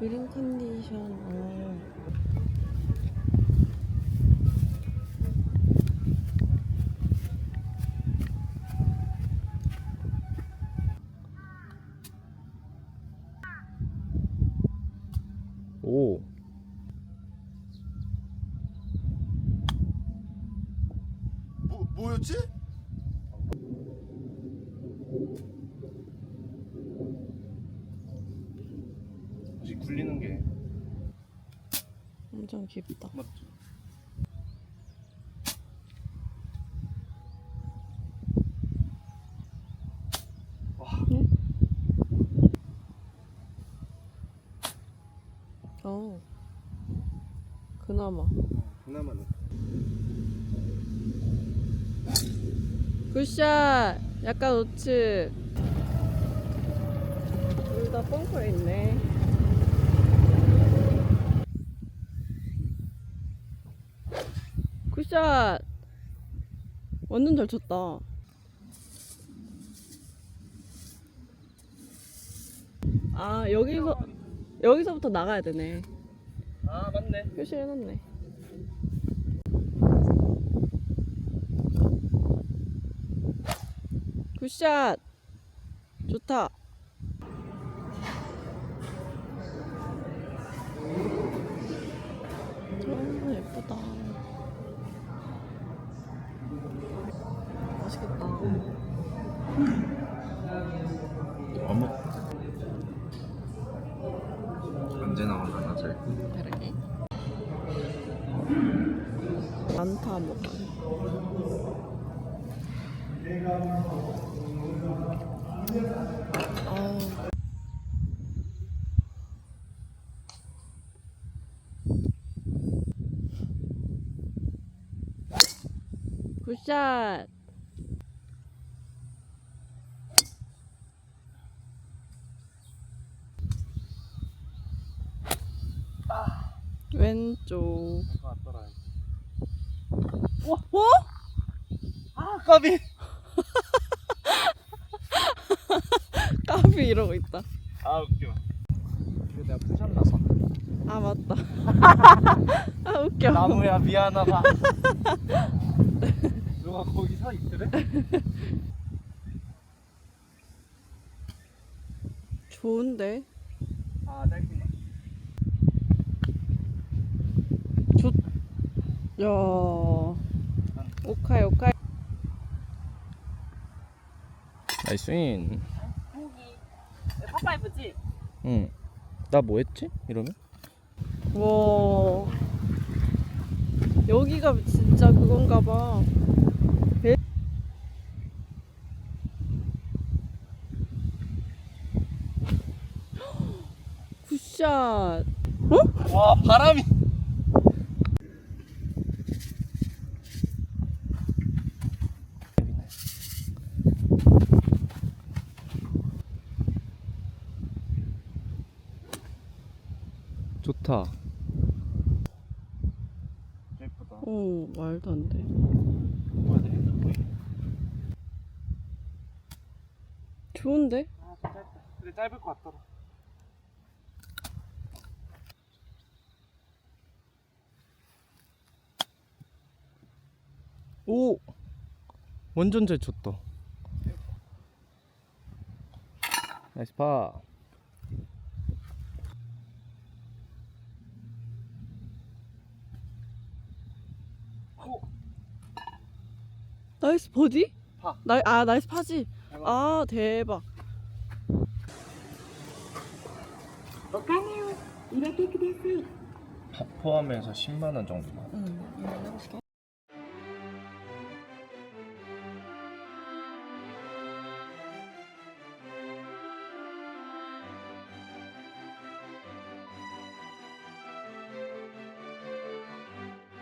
그린 컨디션. 어. 오. 뭐 뭐였지? 다시 굴리는 게 엄청 깊다. 맞죠? 어. 그나마. 그나마는 굿샷! 약간 우측. 둘다 뻥커 있네. 굿샷! 완전 잘 쳤다. 아, 여기서, 여기서부터 나가야 되네. 아 맞네. 표시해놨네. 굿샷! 좋다. 아, 예쁘다. 많다, 뭐가. 아우. 굿샷. 왼쪽. 와, 어? 아 까비. 까비 이러고 있다. 아 웃겨. 이거 내가 부산 나서. 아 맞다. 아 웃겨. 나무야 미안하다. 누가 거기 서 있더래? 좋은데? 아 짧구나. 좋. 야. 오카이 오카이. 나이스 인. 파파이브지? 응. 나 뭐 했지? 이러면? 와. 여기가 진짜 그건가 봐. 배... 굿샷. 와 바람이. 좋다. 예쁘다. 어 말도 안 돼. 좋은데? 아 짧다. 근데 짧을 것 같더라. 오! 완전 잘 쳤다. 나이스 파. 나이스 버디? 파. 나, 아 나이스 파지. 대박. 아 대박. 포함해서 10만 원 정도. 응. 이거 해볼게.